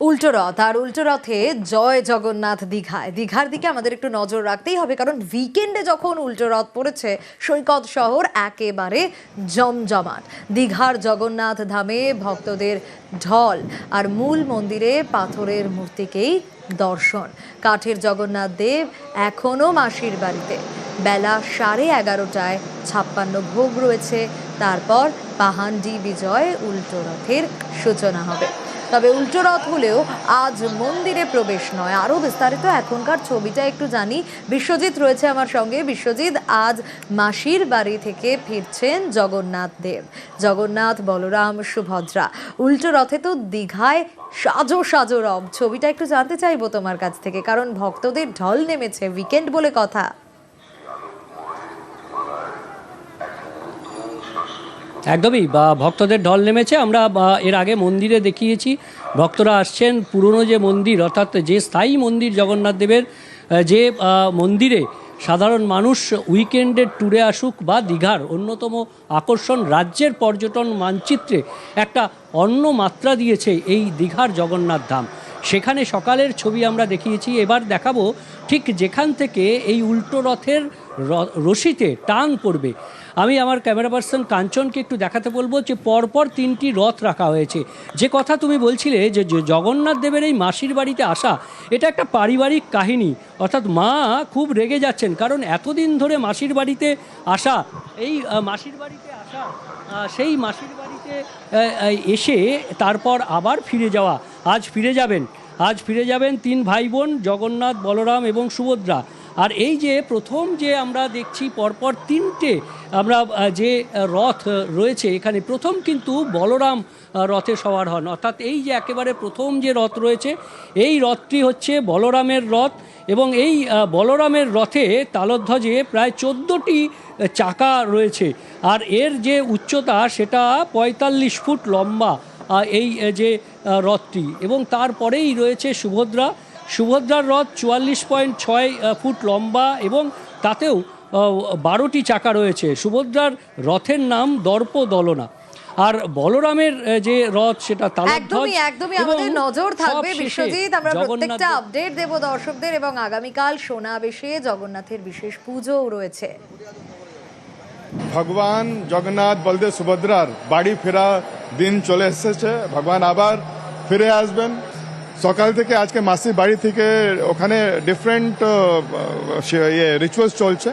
উল্টো রথ, আর উল্টো রথে জয় জগন্নাথ দীঘায়। দীঘার দিকে আমাদের একটু নজর রাখতেই হবে, কারণ উইকেন্ডে যখন উল্টো রথ পড়েছে, সৈকত শহর একেবারে জমজমাট। দীঘার জগন্নাথ ধামে ভক্তদের ঢল, আর মূল মন্দিরে পাথরের মূর্তিকেই দর্শন। কাঠের জগন্নাথ দেব এখনও মাসির বাড়িতে। বেলা সাড়ে এগারোটায় ছাপ্পান্ন ভোগ রয়েছে, তারপর পাহান্ডি বিজয় উল্টো রথের সূচনা হবে। তবে উল্টো রথ হলেও আজ মন্দিরে প্রবেশ নয়। আরও বিস্তারিত এখনকার ছবিটা একটু জানি। বিশ্বজিৎ রয়েছে আমার সঙ্গে। বিশ্বজিৎ, আজ মাসির বাড়ি থেকে ফিরছেন জগন্নাথ দেব। জগন্নাথ, বলরাম, সুভদ্রা। উল্টো রথে তো দীঘায় সাজো সাজো রব। ছবিটা একটু জানতে চাইব তোমার কাছ থেকে, কারণ ভক্তদের ঢল নেমেছে। উইকেন্ড বলে কথা। একদমই, বা ভক্তদের ঢল নেমেছে। আমরা এর আগে মন্দিরে দেখিয়েছি, ভক্তরা আসছেন, পুরনো যে মন্দির, অর্থাৎ যে স্থায়ী মন্দির জগন্নাথ দেবের যে মন্দিরে সাধারণ মানুষ উইকেন্ডের ট্যুরে আসুক বা দীঘার অন্যতম আকর্ষণ রাজ্যের পর্যটন মানচিত্রে একটা অন্য মাত্রা দিয়েছে এই দীঘার জগন্নাথ ধাম। সেখানে সকালের ছবি আমরা দেখিয়েছি। এবার দেখাবো ঠিক যেখান থেকে এই উল্টো রথের রশিতে টান পড়বে। আমি আমার ক্যামেরা পার্সন কাঞ্চনকে একটু দেখাতে বলব যে পরপর তিনটি রথ রাখা হয়েছে। যে কথা তুমি বলছিলে যে যে জগন্নাথ দেবের এই মাসির বাড়িতে আসা, এটা একটা পারিবারিক কাহিনী। অর্থাৎ মা খুব রেগে যাচ্ছেন, কারণ এতদিন ধরে মাসির বাড়িতে আসা, এই মাসির বাড়িতে আসা সেই মাসির আহ, এসে তারপর আবার ফিরে যাওয়া। আজ ফিরে যাবেন। আজ ফিরে যাবেন তিন ভাই বোন জগন্নাথ বলরাম এবং সুভদ্রা। আর এই যে প্রথম যে আমরা দেখছি পরপর তিনটে আমরা যে রথ রয়েছে এখানে প্রথম কিন্তু বলরাম রথে সওয়ার হন। অর্থাৎ এই যে একেবারে প্রথম যে রথ রয়েছে এই রথটি হচ্ছে বলরামের রথ এবং এই বলরামের রথে তালধ্বজে প্রায় চোদ্দোটি চাকা রয়েছে। আর এর যে উচ্চতা সেটা পঁয়তাল্লিশ ফুট লম্বা এই যে রথটি এবং তারপরেই রয়েছে সুভদ্রা। সুভদ্রার রথ চুয়াল্লিশ পয়েন্ট ছয় ফুট লম্বা এবং তাতেও বারোটি চাকা রয়েছে। সুভদ্রার রথের নাম দর্প দলনা আর বলরামের যে রথ সেটা একদমই একদমই আমাদের নজর থাকবে বিশ্বজিৎ। আমরা প্রত্যেকটা আপডেট দেব দর্শকদের এবং আগামীকাল সোনাবেশে জগন্নাথের বিশেষ পুজোও রয়েছে। ভগবান জগন্নাথ বলদেব সুভদ্রার বাড়ি ফেরা দিন চলে এসেছে। ভগবান আবার ফিরে আসবেন। সকাল থেকে আজকে মাসির বাড়ি থেকে ওখানে ডিফারেন্ট ইয়ে রিচুয়ালস চলছে।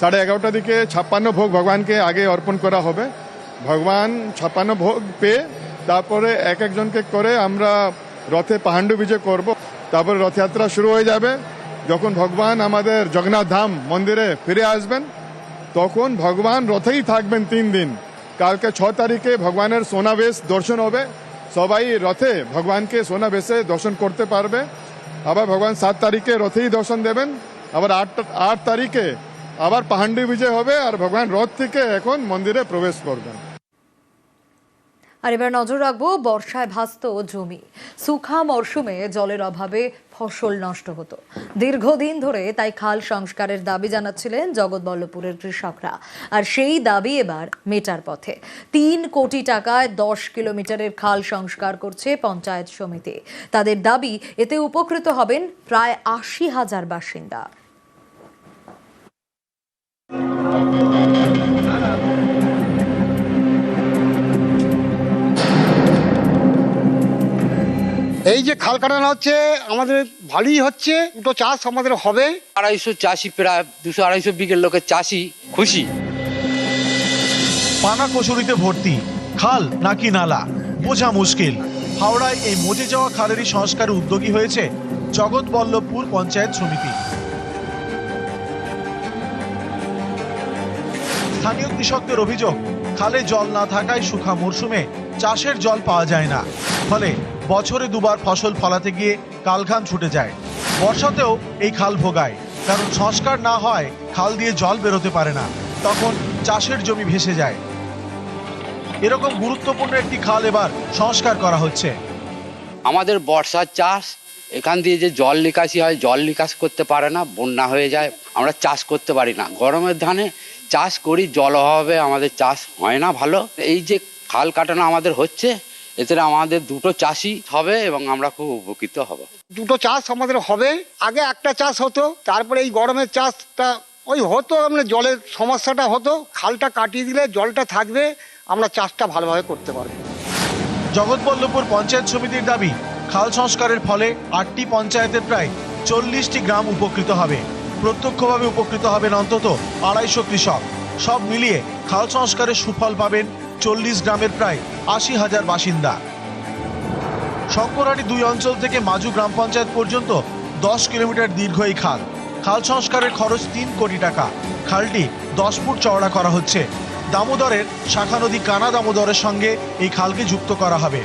সাড়ে এগারোটার দিকে ছাপ্পান্ন ভোগ ভগবানকে আগে অর্পণ করা হবে। ভগবান ছাপ্পান্ন ভোগ পেয়ে তারপরে এক একজনকে করে আমরা রথে পাহান্ডু বিজয় করব। তারপরে রথযাত্রা শুরু হয়ে যাবে। যখন ভগবান আমাদের জগন্নাথ ধাম মন্দিরে ফিরে আসবেন তখন ভগবান রথেই থাকবেন তিন দিন। কালকে ছ তারিখে ভগবানের সোনাবেশ দর্শন হবে। সবাই রথে ভগবানকে সোনাবেশে দর্শন করতে পারবে। আবার ভগবান সাত তারিখে রথেই দর্শন দেবেন। আবার আট আট তারিখে আবার পাহান্ডি বিজয় হবে আর ভগবান রথ থেকে এখন মন্দিরে প্রবেশ করবেন। আর এবার নজর রাখব বর্ষায় ভাস্ত জমি। সুখা মরশুমে জলের অভাবে ফসল নষ্ট হতো। দীর্ঘদিন ধরে তাই খাল সংস্কারের দাবি জানাচ্ছিলেন জগৎবল্লভপুরের কৃষকরা। আর সেই দাবি এবার মেটার পথে। তিন কোটি টাকায় দশ কিলোমিটারের খাল সংস্কার করছে পঞ্চায়েত সমিতি। তাদের দাবি, এতে উপকৃত হবেন প্রায় আশি হাজার বাসিন্দা। এই যে খাল কাটানো হচ্ছে আমাদের ভালোই হচ্ছে দুটো চাষ আমাদের হবে। আড়াইশো চাষি প্রায় দুশো আড়াইশো বিঘের লোকের চাষি খুশি। পানা কচুরিতে ভর্তি খাল নাকি নালা? বোঝা মুশকিল। হাওড়ায় এই মজে যাওয়া খালেরই সংস্কারে উদ্যোগী হয়েছে জগৎবল্লভপুর পঞ্চায়েত সমিতি। স্থানীয় কৃষকদের অভিযোগ খালে জল না থাকায় শুখা মরশুমে চাষের জল পাওয়া যায় না। ফলে বছরে দুবার ফসল ফলাতে গিয়ে কালঘাম ছুটে যায়। বর্ষাতেও এই খাল ভোগায়। কারণ সংস্কার না হয়, খাল দিয়ে জল বেরোতে পারে না। তখন চাষের জমি ভেসে যায়। এরকম গুরুত্বপূর্ণ একটি খাল এবার সংস্কার করা হচ্ছে। আমাদের বর্ষার চাষ, এখান দিয়ে যে জল নিকাশি হয়, জল নিকাশ করতে পারে না, বন্যা হয়ে যায়, আমরা চাষ করতে পারি না। গরমের ধানে চাষ করি, জল অভাবে আমাদের চাষ হয় না ভালো। এই যে খাল কাটানো আমাদের হচ্ছে এতে আমাদের দুটো চাষি হবে এবং আমরা খুব উপকৃত হব। দুটো চাষ আমাদের হবে। আগে একটা চাষ হতো তারপরে এই গরমের চাষটা ওই হতো মানে জলের সমস্যাটা হতো। খালটা কাটিয়ে দিলে জলটা থাকবে আমরা চাষটা ভালোভাবে করতে পারব। জগৎবল্লভপুর পঞ্চায়েত সমিতির দাবি খাল সংস্কারের ফলে আটটি পঞ্চায়েতের প্রায় চল্লিশটি গ্রাম উপকৃত হবে। প্রত্যক্ষভাবে উপকৃত হবেন অন্তত আড়াইশো কৃষক। সব মিলিয়ে খাল সংস্কারের সুফল পাবেন চল্লিশ গ্রামের প্রায় আশি হাজার বাসিন্দা। শঙ্করহাটি দুই অঞ্চল থেকে মাজু গ্রাম পঞ্চায়েত পর্যন্ত দশ কিলোমিটার দীর্ঘ এই খাল। খাল সংস্কারের খরচ তিন কোটি টাকা। খালটি দশ ফুট চওড়া করা হচ্ছে। দামোদরের শাখা নদী কানা দামোদরের সঙ্গে এই খালকে যুক্ত করা হবে।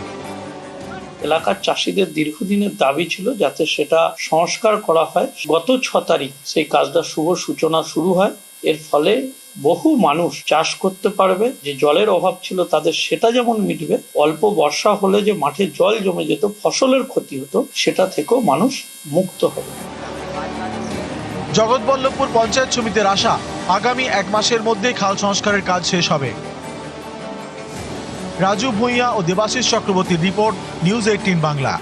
এলাকার চাষিদের দীর্ঘদিনের দাবি ছিল যাতে সেটা সংস্কার করা হয়। গত ছ তারিখ সেই কাজটা শুভ সূচনা শুরু হয়। এর ফলে বহু মানুষ চাষ করতে পারবে, যে জলের অভাব ছিল তাদের সেটা যেমন মিটবে, অল্প বর্ষা হলে যে মাঠে জল জমে যেত, ফসলের ক্ষতি হতো, সেটা থেকেও মানুষ মুক্ত হবে। জগৎবল্লভপুর পঞ্চায়েত সমিতির আশা, আগামী এক মাসের মধ্যেই খাল সংস্কারের কাজ শেষ হবে। রাজু ভূঁইয়া ও দেবাশিস চক্রবর্তীর রিপোর্ট, নিউজ এইটিন বাংলা।